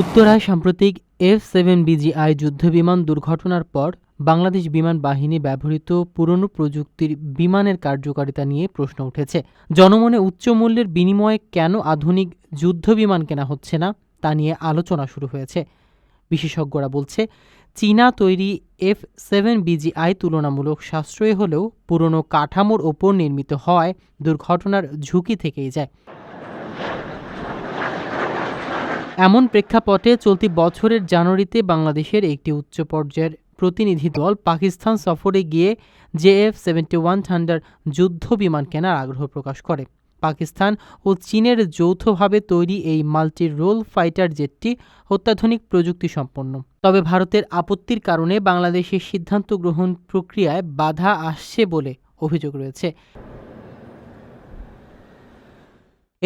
উত্তরায় সাম্প্রতিক F seven BGI যুদ্ধবিমান দুর্ঘটনার পর বাংলাদেশ বিমান বাহিনী ব্যবহৃত পুরনো প্রযুক্তির বিমানের কার্যকারিতা নিয়ে প্রশ্ন উঠেছে। জনমনে উচ্চ মূল্যের বিনিময়ে কেন আধুনিক যুদ্ধবিমান কেনা হচ্ছে না, তা নিয়ে আলোচনা শুরু হয়েছে। বিশেষজ্ঞরা বলছে, চীনা তৈরি এফ সেভেন বিজিআই তুলনামূলক সাশ্রয়ী হলেও পুরনো কাঠামোর ওপর নির্মিত হওয়ায় দুর্ঘটনার ঝুঁকি থেকেই যায়। এমন প্রেক্ষাপটে চলতি বছরের জানুয়ারিতে বাংলাদেশের একটি উচ্চ পর্যায়ের প্রতিনিধি দল পাকিস্তান সফরে গিয়ে জেএফ সেভেন্টি ওয়ান থান্ডার যুদ্ধ বিমান কেনার আগ্রহ প্রকাশ করে। পাকিস্তান ও চীনের যৌথভাবে তৈরি এই মাল্টি রোল ফাইটার জেটটি অত্যাধুনিক প্রযুক্তি সম্পন্ন তবে ভারতের আপত্তির কারণে বাংলাদেশের সিদ্ধান্ত গ্রহণ প্রক্রিয়ায় বাধা আসছে বলে অভিযোগ রয়েছে।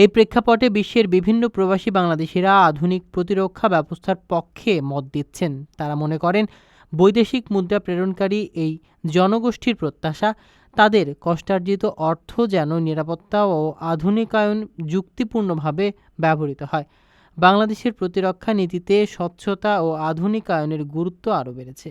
এই প্রেক্ষাপটে বিশ্বের বিভিন্ন প্রবাসী বাংলাদেশিরা আধুনিক প্রতিরক্ষা ব্যবস্থার পক্ষে মত দিচ্ছেন। তারা মনে করেন, বৈদেশিক মুদ্রা প্রেরণকারী এই জনগোষ্ঠীর প্রত্যাশা, তাদের কষ্টার্জিত অর্থ যেন নিরাপত্তা ও আধুনিকায়ন যুক্তিপূর্ণভাবে ব্যবহৃত হয়। বাংলাদেশের প্রতিরক্ষা নীতিতে স্বচ্ছতা ও আধুনিকায়নের গুরুত্ব আরও বেড়েছে।